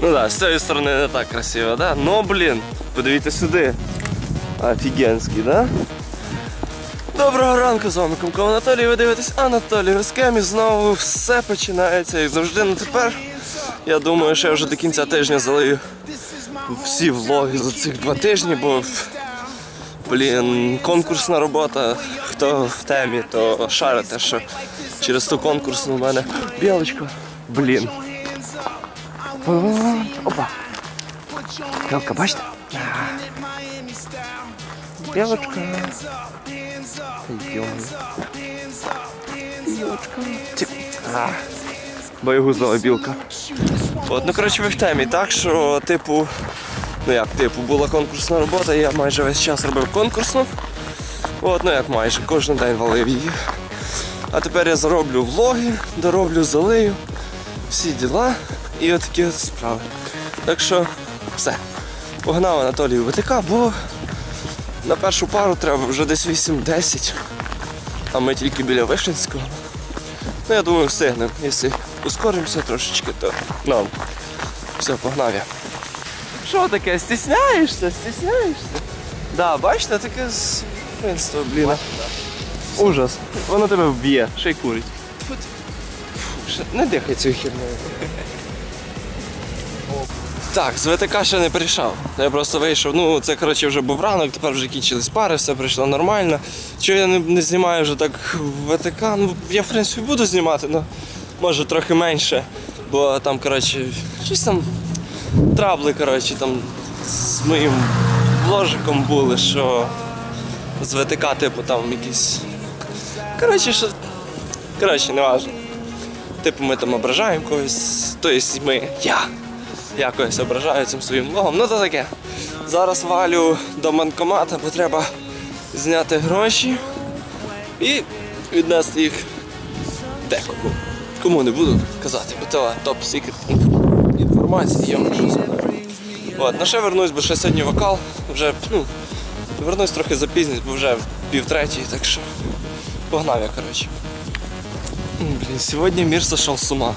Ну да, з цієї сторони не так красиво, да? Ну блін, подивіться сюди. Офігенський, да? Доброго ранку, з вами Комко Анатолій. Ви дивитесь Анатолій Роскем і знову все починається як завжди. Ну тепер я думаю, що я вже до кінця тижня залию всі влоги за цих два тижні, бо блін, конкурсна робота. Хто в темі, то шарите, що через ту конкурсну у мене білочка. Блін. Опа. Білка, бачите? Білочка. Білочка. Тік. А. Боєгузова білка. От, ну коротше, ви в темі, так що, типу, ну як, типу, була конкурсна робота, я майже весь час робив конкурсну. От, ну як майже, кожен день валив її. А тепер я зароблю влоги, дороблю, залию, всі діла і от такі от справи. Так що все. Погнав Анатолій в ВТК, бо на першу пару треба вже десь 8-10, а ми тільки біля Вишинського. Ну, я думаю, встигнемо. Якщо ускоримося трошечки, то норм. Все, погнав я. Що таке? Стісняєшся? Стісняєшся? Да, бачите, таке свинство, блін. Ужас. Воно тебе вб'є, ще й курить. Фу, Не дихай цією хернею. Так, з ВТК ще не прийшов. Я просто вийшов. Ну, це коротше вже був ранок, тепер вже кінчились пари, все прийшло нормально. Чого я не, не знімаю вже так ВТК? Ну, я в принципі буду знімати, але може трохи менше. Бо там, коротше, щось там трабли, коротше, там з моїм ложиком були, що з ВТК, типу, там якісь. Коротше, що. Коротше, не важливо. Типу, ми там ображаємо когось, тобто ми, я якось ображаю цим своїм влогом. Ну то таке. Зараз валю до банкомата, бо треба зняти гроші і віднести їх декому. Кому не буду казати, бо то топ-секрет інформація, я можу. От, ну ще вернусь, бо ще сьогодні вокал. Вже, ну, вернусь трохи запізнюсь, бо вже пів третій, так що погнав я, коротше. Блін, сьогодні мир сошел з ума.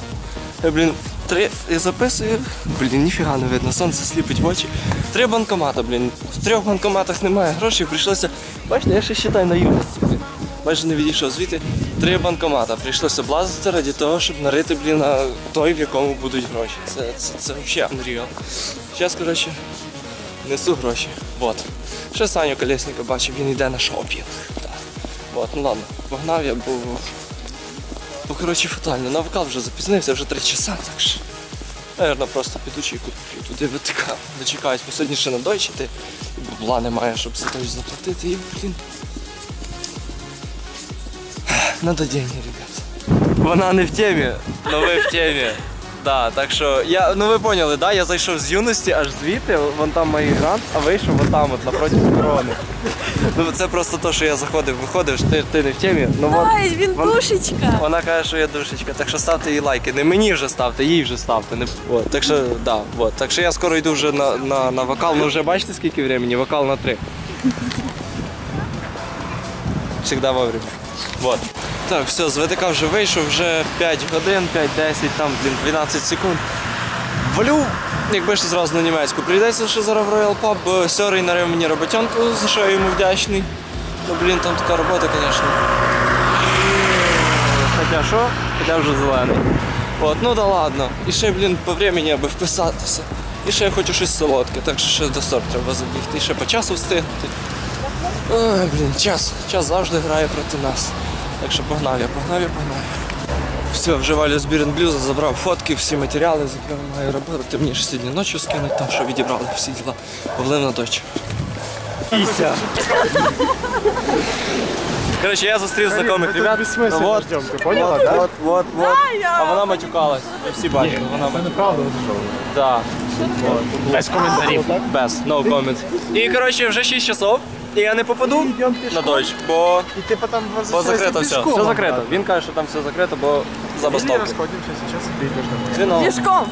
Я, блін, три, я записую, блін, ніфіга не видно, сонце сліпить в очі. Три банкомата, блін. В трьох банкоматах немає грошей, прийшлося. Бачите, я ще считай на юності. Майже не відійшов звідти. Три банкомата. Прийшлося блазити раді того, щоб нарити, блін, на той, в якому будуть гроші. Це, це, це взагалі unreal. Зараз, коротше, несу гроші. Вот. Ще Саню Колесника бачив, він йде на шопінг. Так. Ну ладно, погнав я, бо Бо, коротше, фатально. На вокал вже запізнився, вже три часа, так що. Наверно, просто піду чайку куплю туди ВТК. Дочекаюсь, бо сьогодні ще на дойчі ти. Бабла немає, щоб за той заплатити. І, блін. Надо деньги, ребят. Вона не в темі, але ви в темі. Да, так що я, ну ви поняли, да? Я зайшов з юності аж звідти, вон там мій грант, а вийшов вон там, от напроти корони. Ну це просто то, що я заходив, виходив, ти, ти не в темі. Ну, вон- Ай, він вон- душечка. вона каже, що я душечка, так що ставте їй лайки. Не мені вже ставте, їй вже ставте. Не... От, так що, да, от. так що я скоро йду вже на, на, на вокал. Ну вже бачите скільки времени? Вокал на три. Всегда вовремя. Вот. Так, все, з ВТК вже вийшов, вже 5 годин, 5-10, там, блін, 12 секунд. Валю, якби ж зразу на німецьку. Прийдеться ще зараз в Royal Pub, сьорий нарив мені роботянку, за що я йому вдячний. Ну, блін, там така робота, звісно. Хоча що? Хоча вже зелений. От, ну да ладно. І ще, блін, по времени, аби вписатися. І ще я хочу щось солодке, так що ще до сорт треба забігти. І ще по часу встигнути. Ой, блін, час. Час завжди грає проти нас. Так що погнав я, погнав я, погнав я. Все, вже валю з Бірен Блюза, забрав фотки, всі матеріали, з якими маю робити. Ти мені ж сьогодні ночі скинуть, там що відібрали всі діла. Повлив на дочь. Піся. Коротше, я зустрів знайомих ребят. Ну, вот, ждем, ты поняла, да? Вот, вот, вот. А вона матюкалась. Ви всі бачили. Вона Це неправда що? Да. Без коментарів. Без, no comment. І коротше, вже 6 часов. І я не попаду на дощ, бо, І ти потім бо закрито все. Все закрито. Він каже, що там все закрито, бо забастовки. расходимся сейчас, и ты идешь домой. Пішком.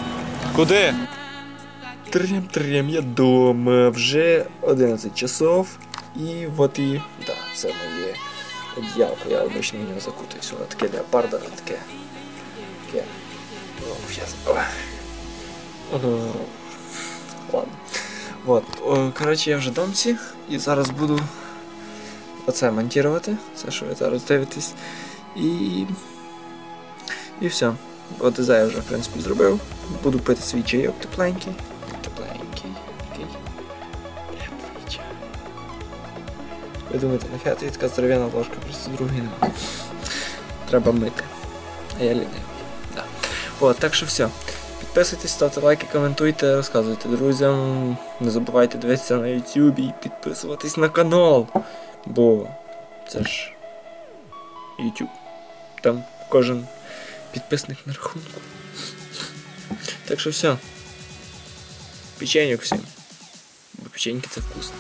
Куди? Трем-трем, я дома. Вже 11 часов. І от і. Да, це моє одіялко. Я обично в нього закутуюсь. Воно таке леопардове, таке. Таке. Щас. Ой. Ого. Ладно. Вот. Коротше, я вже в домці і зараз буду оце монтувати. Це що ви зараз дивитесь. І. І все. От і я вже, в принципі, зробив. Буду пити свій чайок тепленький. Тепленький. Такий. Теплий чай. Ви думаєте, нафіга тобі така здоров'яна ложка, просто другої нема. Треба мити. А я лінивий. Да. От, так що все. Підписуйтесь, ставте лайки, коментуйте, розказуйте друзям. Не забувайте дивитися на YouTube і підписуватись на канал. Бо це ж YouTube. Там кожен підписник на рахунку. Так що все. Печеньок всім. Бо печеньки це вкусно.